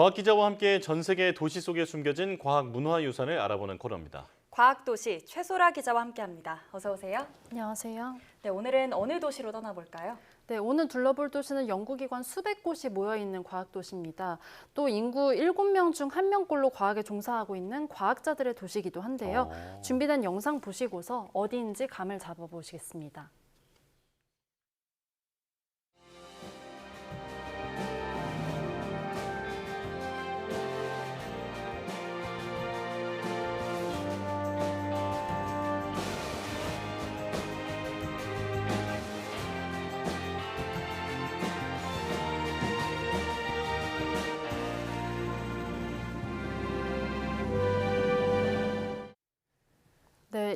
과학 기자와 함께 전 세계 도시 속에 숨겨진 과학 문화 유산을 알아보는 코너입니다. 과학 도시 최소라 기자와 함께합니다. 어서 오세요. 안녕하세요. 네, 오늘은 어느 도시로 떠나볼까요? 네, 오늘 둘러볼 도시는 연구기관 수백 곳이 모여 있는 과학도시입니다. 또 인구 7명 중 1명꼴로 과학에 종사하고 있는 과학자들의 도시이기도 한데요. 어. 준비된 영상 보시고서 어디인지 감을 잡아보시겠습니다.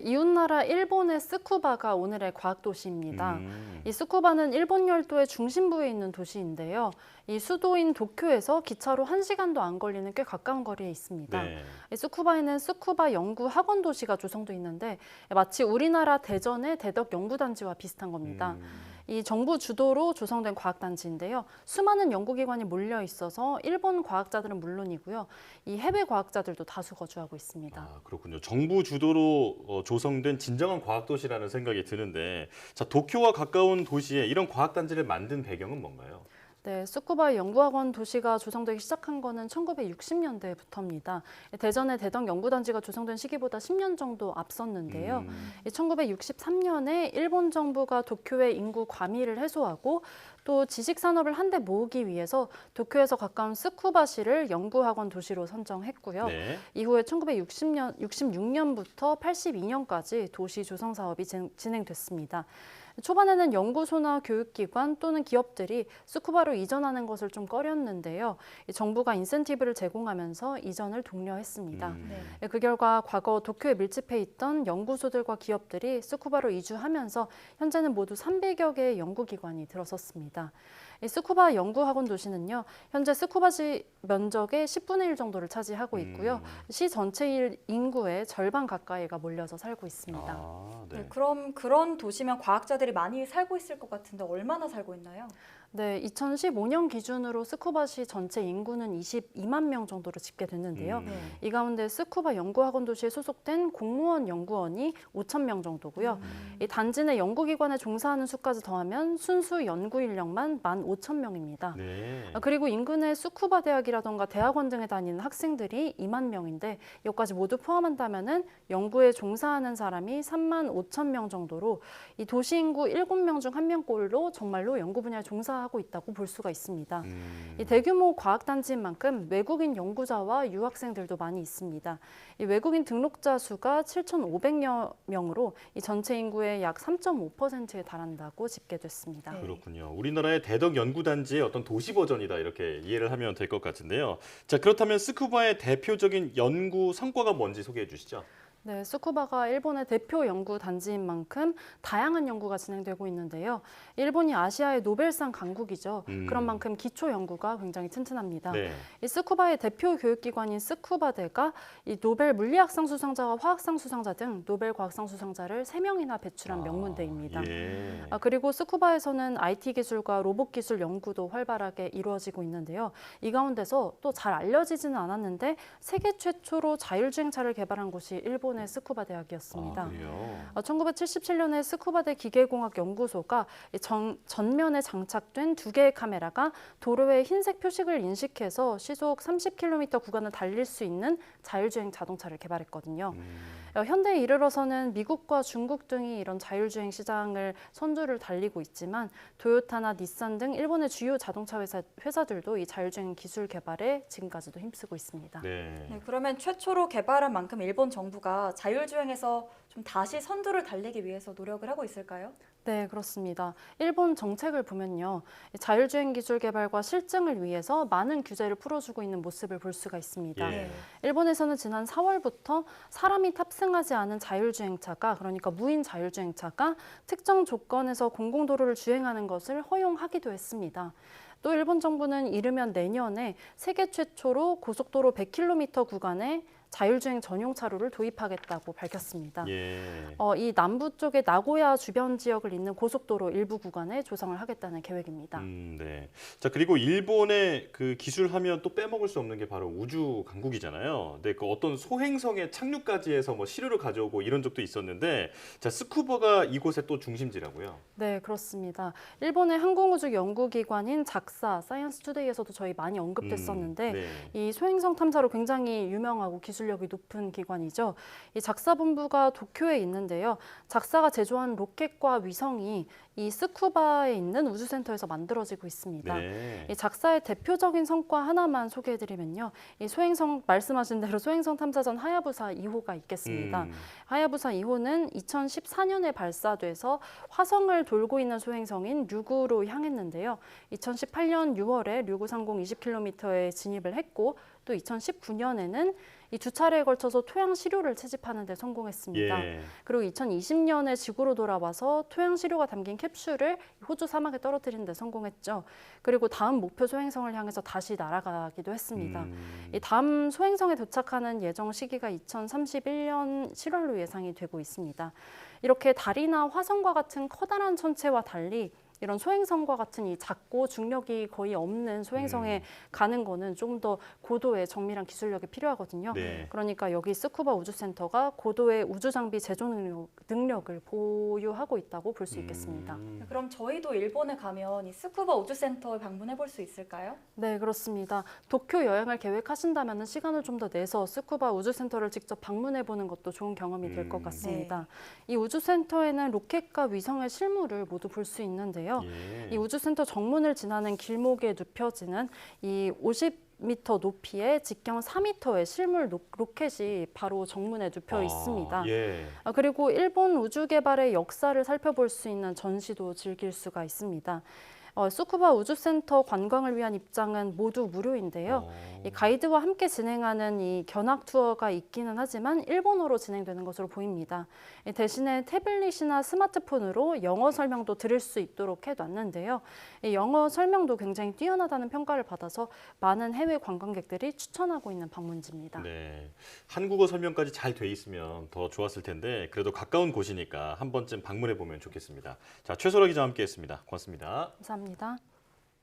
이웃나라 일본의 스쿠바가 오늘의 과학 도시입니다. 음. 이 스쿠바는 일본 열도의 중심부에 있는 도시인데요. 이 수도인 도쿄에서 기차로 1시간도 안 걸리는 꽤 가까운 거리에 있습니다. 네. 이 스쿠바에는 스쿠바 연구 학원 도시가 조성돼 있는데 마치 우리나라 대전의 대덕 연구단지와 비슷한 겁니다. 음. 이 정부 주도로 조성된 과학단지인데요. 수많은 연구기관이 몰려 있어서 일본 과학자들은 물론이고요. 이 해외 과학자들도 다수 거주하고 있습니다. 아, 그렇군요. 정부 주도로 어, 조성된 진정한 과학 도시라는 생각이 드는데, 자 도쿄와 가까운 도시에 이런 과학 단지를 만든 배경은 뭔가요? 네, 스쿠바 연구학원 도시가 조성되기 시작한 거는 1960년대부터입니다. 대전의 대덕 연구단지가 조성된 시기보다 10년 정도 앞섰는데요. 음. 1963년에 일본 정부가 도쿄의 인구 과밀을 해소하고 또 지식 산업을 한데 모으기 위해서 도쿄에서 가까운 스쿠바시를 연구학원 도시로 선정했고요. 네. 이후에 1960년 66년부터 82년까지 도시 조성 사업이 진- 진행됐습니다. 초반에는 연구소나 교육기관 또는 기업들이 스쿠바로 이전하는 것을 좀 꺼렸는데요. 이 정부가 인센티브를 제공하면서 이전을 독려했습니다. 음. 예, 그 결과 과거 도쿄에 밀집해 있던 연구소들과 기업들이 스쿠바로 이주하면서 현재는 모두 300여 개의 연구기관이 들어섰습니다. 이 스쿠바 연구학원 도시는요, 현재 스쿠바시 면적의 10분의 1 정도를 차지하고 있고요. 음. 시 전체 일- 인구의 절반 가까이가 몰려서 살고 있습니다. 아, 네. 네, 그럼 그런 도시면 과학자들이 많이 살고 있을 것 같은데 얼마나 살고 있나요? 네, 2015년 기준으로 스쿠바시 전체 인구는 22만 명 정도로 집계됐는데요. 음. 이 가운데 스쿠바 연구학원 도시에 소속된 공무원 연구원이 5천 명 정도고요. 음. 이 단지 내 연구기관에 종사하는 수까지 더하면 순수 연구 인력만 1만 5천 명입니다. 네. 아, 그리고 인근의 스쿠바 대학이라던가 대학원 등에 다니는 학생들이 2만 명인데 이것까지 모두 포함한다면은 연구에 종사하는 사람이 3만 5천 명 정도로 이 도시 인구 7명 중 1명꼴로 정말로 연구 분야에 종사 하고 있다고 볼 수가 있습니다. 음. 이 대규모 과학단지인 만큼 외국인 연구자와 유학생들도 많이 있습니다. 이 외국인 등록자 수가 7,500여 명으로 이 전체 인구의 약 3.5%에 달한다고 집계됐습니다. 네. 그렇군요. 우리나라의 대덕 연구단지의 어떤 도시 버전이다 이렇게 이해를 하면 될 것 같은데요. 자 그렇다면 스쿠바의 대표적인 연구 성과가 뭔지 소개해 주시죠. 네, 스쿠바가 일본의 대표 연구 단지인 만큼 다양한 연구가 진행되고 있는데요. 일본이 아시아의 노벨상 강국이죠. 음. 그런 만큼 기초 연구가 굉장히 튼튼합니다. 네. 이 스쿠바의 대표 교육기관인 스쿠바대가 이 노벨 물리학상 수상자와 화학상 수상자 등 노벨 과학상 수상자를 세명이나 배출한 명문대입니다. 아, 예. 아, 그리고 스쿠바에서는 IT 기술과 로봇 기술 연구도 활발하게 이루어지고 있는데요. 이 가운데서 또 잘 알려지지는 않았는데 세계 최초로 자율주행차를 개발한 곳이 일본 의 스쿠바 대학이었습니다. 아, 그래요. 1977년에 스쿠바대 기계공학 연구소가 이 정- 전면에 장착된 두 개의 카메라가 도로의 흰색 표식을 인식해서 시속 30km 구간을 달릴 수 있는 자율주행 자동차를 개발했거든요. 음. 어, 현대에 이르러서는 미국과 중국 등이 이런 자율주행 시장을 선두를 달리고 있지만 도요타나 닛산 등 일본의 주요 자동차 회사, 회사들도 이 자율주행 기술 개발에 지금까지도 힘쓰고 있습니다. 네. 네, 그러면 최초로 개발한 만큼 일본 정부가 자율주행에서 좀 다시 선두를 달리기 위해서 노력을 하고 있을까요? 네, 그렇습니다. 일본 정책을 보면요. 이 자율주행 기술 개발과 실증을 위해서 많은 규제를 풀어주고 있는 모습을 볼 수가 있습니다. 예. 일본에서는 지난 4월부터 사람이 탑승하지 않은 자율주행차가 그러니까 무인 자율주행차가 특정 조건에서 공공도로를 주행하는 것을 허용하기도 했습니다. 또 일본 정부는 이르면 내년에 세계 최초로 고속도로 100km 구간에 자율주행 전용 차로를 도입하겠다고 밝혔습니다. 예. 어, 이 남부 쪽의 나고야 주변 지역을 잇는 고속도로 일부 구간에 조성을 하겠다는 계획입니다. 음, 네. 자 그리고 일본의 그 기술하면 또 빼먹을 수 없는 게 바로 우주 강국이잖아요. 근데 그 어떤 소행성에 착륙까지 해서 뭐 시료를 가져오고 이런 적도 있었는데, 자 스쿠버가 이곳의 또 중심지라고요. 네, 그렇습니다. 일본의 항공우주 연구기관인 작사 사이언스 투데이에서도 저희 많이 언급됐었는데 음, 네. 이 소행성 탐사로 굉장히 유명하고 기술 력이 높은 기관이죠. 이 작사 본부가 도쿄에 있는데요. 작사가 제조한 로켓과 위성이 이 스쿠바에 있는 우주센터에서 만들어지고 있습니다. 네. 이 작사의 대표적인 성과 하나만 소개해드리면요. 이 소행성 말씀하신 대로 소행성 탐사선 하야부사 2호가 있겠습니다. 음, 하야부사 2호는 2014년에 발사돼서 화성을 돌고 있는 소행성인 류구로 향했는데요. 2018년 6월에 류구 상공 20km에 진입을 했고 또 2019년에는 이 두 차례에 걸쳐서 토양 시료를 채집하는 데 성공했습니다. 예. 그리고 2020년에 지구로 돌아와서 토양 시료가 담긴 캡슐을 호주 사막에 떨어뜨리는 데 성공했죠. 그리고 다음 목표 소행성을 향해서 다시 날아가기도 했습니다. 음, 이 다음 소행성에 도착하는 예정 시기가 2031년 7월로 예상이 되고 있습니다. 이렇게 달이나 화성과 같은 커다란 천체와 달리 이런 소행성과 같은 이 작고 중력이 거의 없는 소행성에 가는 거는 좀 더 고도의 정밀한 기술력이 필요하거든요. 네. 그러니까 여기 스쿠바 우주센터가 고도의 우주 장비 제조 능력, 능력 을 보유하고 있다고 볼 수 있겠습니다. 음, 그럼 저희도 일본에 가면 이 스쿠버 우주센터에 방문해 볼 수 있을까요? 네, 그렇습니다. 도쿄 여행을 계획하신다면 시간을 좀 더 내서 스쿠바 우주센터를 직접 방문해 보는 것도 좋은 경험이 될것 음. 같습니다. 이 우주센터에는 로켓과 위성의 실물을 모두 볼 수 있는데요. 예. 이 우주센터 정문을 지나는 길목에 눕혀지는 이 50m 높이의 직경 4m의 실물 로- 로켓이 바로 정문에 눕혀 아, 있습니다. 예. 아, 그리고 일본 우주 개발의 역사를 살펴볼 수 있는 전시도 즐길 수가 있습니다. 어, 스쿠바 우주센터 관광을 위한 입장은 모두 무료인데요. 어, 이 가이드와 함께 진행하는 이 견학 투어가 있기는 하지만 일본어로 진행되는 것으로 보입니다. 이 대신에 태블릿이나 스마트폰으로 영어 설명도 들을 수 있도록 해놨는데요. 이 영어 설명도 굉장히 뛰어나다는 평가를 받아서 많은 해외 관광객들이 추천하고 있는 방문지입니다. 네. 한국어 설명까지 잘 돼 있으면 더 좋았을 텐데 그래도 가까운 곳이니까 한 번쯤 방문해 보면 좋겠습니다. 자, 최소라 기자와 함께했습니다. 고맙습니다. 감사합니다.